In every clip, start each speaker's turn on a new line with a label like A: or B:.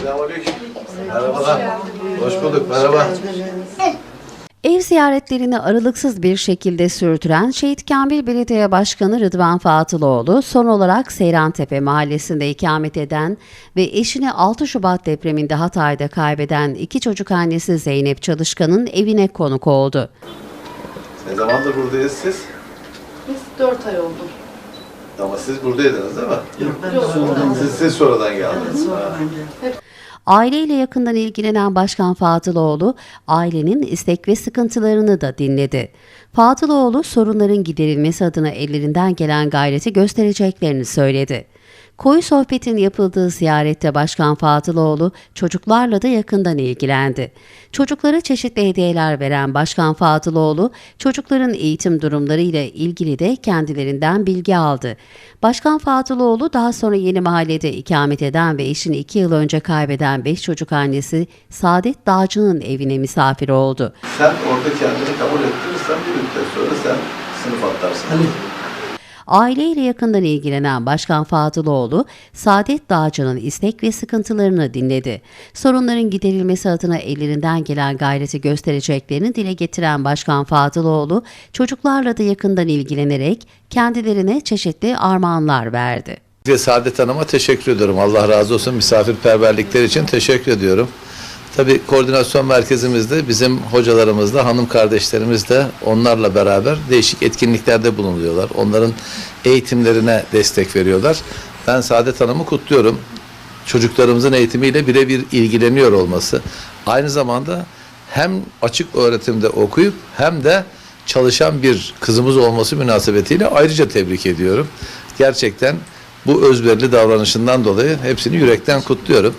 A: Selamünaleyküm. Merhabalar. Hoş bulduk. Merhaba.
B: Ev ziyaretlerini aralıksız bir şekilde sürdüren Şehit Kamil Belediye Başkanı Rıdvan Fatıloğlu son olarak Seyrantepe mahallesinde ikamet eden ve eşini 6 Şubat depreminde Hatay'da kaybeden iki çocuk annesi Zeynep Çalışkan'ın evine konuk oldu.
A: Ne zamandır buradayız siz?
C: Biz 4 ay oldu.
A: Ama siz buradaydınız değil mi?
D: Yok ben sonradan
A: Siz, siz sonradan geldiniz. Ha.
D: sonradan geldim.
B: Aileyle yakından ilgilenen Başkan Fatıloğlu, ailenin istek ve sıkıntılarını da dinledi. Fatıloğlu, sorunların giderilmesi adına ellerinden gelen gayreti göstereceklerini söyledi. Koyu sohbetin yapıldığı ziyarette Başkan Fatıloğlu çocuklarla da yakından ilgilendi. Çocuklara çeşitli hediyeler veren Başkan Fatıloğlu, çocukların eğitim durumları ile ilgili de kendilerinden bilgi aldı. Başkan Fatıloğlu daha sonra yeni mahallede ikamet eden ve eşini iki yıl önce kaybeden beş çocuk annesi Saadet Dağcı'nın evine misafir oldu.
A: Sen orada kendini kabul ettirirsen bir müddet sonra sen sınıf atlarsın.
B: Aileyle yakından ilgilenen Başkan Fatıloğlu, Saadet Dağcı'nın istek ve sıkıntılarını dinledi. Sorunların giderilmesi adına ellerinden gelen gayreti göstereceklerini dile getiren Başkan Fatıloğlu, çocuklarla da yakından ilgilenerek kendilerine çeşitli armağanlar verdi.
E: Ve Saadet Hanım'a teşekkür ediyorum. Allah razı olsun misafirperverlikleri için teşekkür ediyorum. Tabii koordinasyon merkezimizde bizim hocalarımız da hanım kardeşlerimiz de onlarla beraber değişik etkinliklerde bulunuyorlar. Onların eğitimlerine destek veriyorlar. Ben Saadet Hanım'ı kutluyorum. Çocuklarımızın eğitimiyle birebir ilgileniyor olması. Aynı zamanda hem açık öğretimde okuyup hem de çalışan bir kızımız olması münasebetiyle ayrıca tebrik ediyorum. Gerçekten bu özverili davranışından dolayı hepsini yürekten kutluyorum.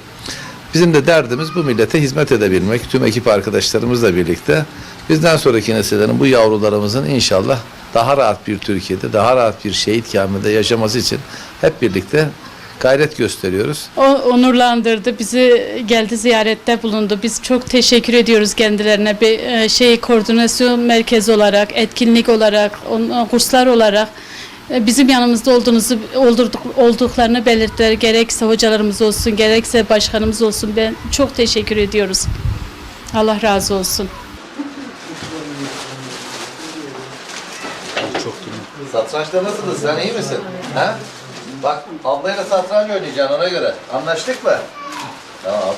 E: Bizim de derdimiz bu millete hizmet edebilmek. Tüm ekip arkadaşlarımızla birlikte bizden sonraki nesillerin bu yavrularımızın inşallah daha rahat bir Türkiye'de, daha rahat bir şehit kamilde yaşaması için hep birlikte gayret gösteriyoruz.
C: O onurlandırdı, bizi geldi ziyarette bulundu. Biz çok teşekkür ediyoruz kendilerine. Bir e, şey koordinasyon merkezi olarak, etkinlik olarak, on- kurslar olarak e, bizim yanımızda olduğunuzu oldurduk, olduklarını belirttiler. Gerekse hocalarımız olsun, gerekse başkanımız olsun. Ben çok teşekkür ediyoruz. Allah razı olsun.
E: Satrançta nasılsın? Sen iyi misin? Ha? Bak ablayla satranç oynayacaksın ona göre. Anlaştık mı? Tamam abi.